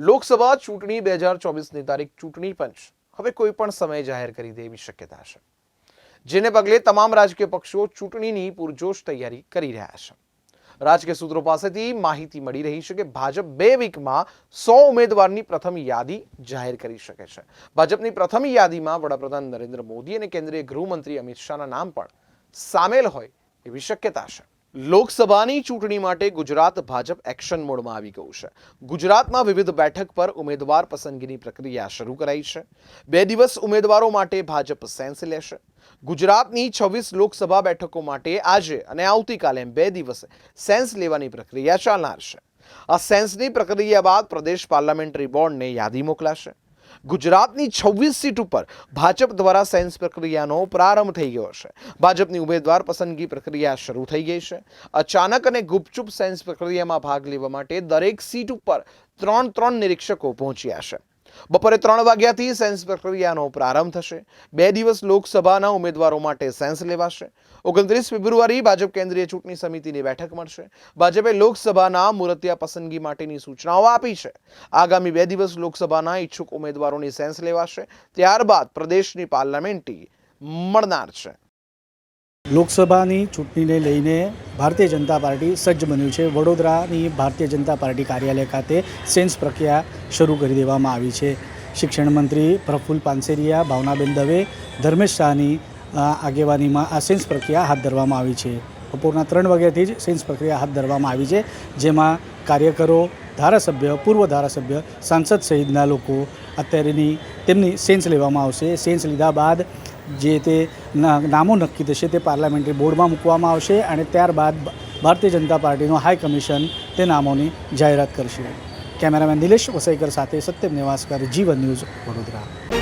લોકસભા ચૂંટણી બે હજાર ચોવીસની તારીખ ચૂંટણી પંચ હવે કોઈ પણ સમયે જાહેર કરી દે એવી શક્યતા છે, જેને પગલે તમામ રાજકીય પક્ષો ચૂંટણીની પૂરજોશ તૈયારી કરી રહ્યા છે. રાજકીય સૂત્રો પાસેથી માહિતી મળી રહી છે કે ભાજપ બે વીકમાં સો ઉમેદવારની પ્રથમ યાદી જાહેર કરી શકે છે. ભાજપની પ્રથમ યાદીમાં વડાપ્રધાન નરેન્દ્ર મોદી અને કેન્દ્રીય ગૃહમંત્રી અમિત શાહના નામ પણ સામેલ હોય એવી શક્યતા છે. લોકસભાની ચૂંટણી માટે ગુજરાત ભાજપ એક્શન મોડમાં આવી ગયું છે. ગુજરાતમાં વિવિધ બેઠક પર ઉમેદવાર પસંદગીની પ્રક્રિયા શરૂ કરાઈ છે. બે દિવસ ઉમેદવારો માટે ભાજપ સેન્સ લેશે. ગુજરાતની છવ્વીસ લોકસભા બેઠકો માટે આજે અને આવતીકાલે બે દિવસ સેન્સ લેવાની પ્રક્રિયા ચાલનાર છે. આ સેન્સની પ્રક્રિયા બાદ પ્રદેશ પાર્લામેન્ટરી બોર્ડને યાદી મોકલાશે. ગુજરાતની છવ્વીસ સીટ ઉપર ભાજપ દ્વારા સેન્સ પ્રક્રિયાનો પ્રારંભ થઈ ગયો છે. ભાજપની ઉમેદવાર પસંદગી પ્રક્રિયા શરૂ થઈ ગઈ છે. અચાનક અને ગુપચુપ સેન્સ પ્રક્રિયામાં ભાગ લેવા માટે દરેક સીટ ઉપર ત્રણ ત્રણ નિરીક્ષકો પહોંચ્યા છે. બપોરે ત્રણ વાગ્યાથી સેન્સ પ્રક્રિયાનો પ્રારંભ થશે. બે દિવસ લોકસભાના ઉમેદવારો માટે સેન્સ લેવાશે. ઓગણત્રીસ ફેબ્રુઆરી ભાજપ કેન્દ્રીય ચૂંટણી સમિતિની બેઠક મળશે. ભાજપે લોકસભાના મુરતિયા પસંદગી માટેની સૂચનાઓ આપી છે. આગામી બે દિવસ લોકસભાના ઈચ્છુક ઉમેદવારોની સેન્સ લેવાશે. ત્યારબાદ પ્રદેશની પાર્લામેન્ટરી મળનાર છે. લોકસભાની ચૂંટણીને લઈને ભારતીય જનતા પાર્ટી સજ્જ બન્યું છે. વડોદરાની ભારતીય જનતા પાર્ટી કાર્યાલય ખાતે સેન્સ પ્રક્રિયા શરૂ કરી દેવામાં આવી છે. શિક્ષણ મંત્રી પ્રફુલ પાનસેરિયા, ભાવનાબેન દવે, ધર્મેશ શાહની આગેવાનીમાં આ સેન્સ પ્રક્રિયા હાથ ધરવામાં આવી છે. બપોરના ત્રણ વાગ્યાથી જ સેન્સ પ્રક્રિયા હાથ ધરવામાં આવી છે, જેમાં કાર્યકરો, ધારાસભ્ય, પૂર્વ ધારાસભ્ય, સાંસદ સહિતના લોકો અત્યારેની તેમની સેન્સ લેવામાં આવશે. સેન્સ લીધા બાદ જે તે નામો નક્કી થશે તે પાર્લામેન્ટરી બોર્ડમાં મૂકવામાં આવશે અને ત્યારબાદ ભારતીય જનતા પાર્ટીનો હાઈ કમિશન તે નામોની જાહેરાત કરશે. કેમેરામેન નિલેશ વસઈકર સાથે સત્યમ નિવાસકર, જીવન ન્યૂઝ વડોદરા.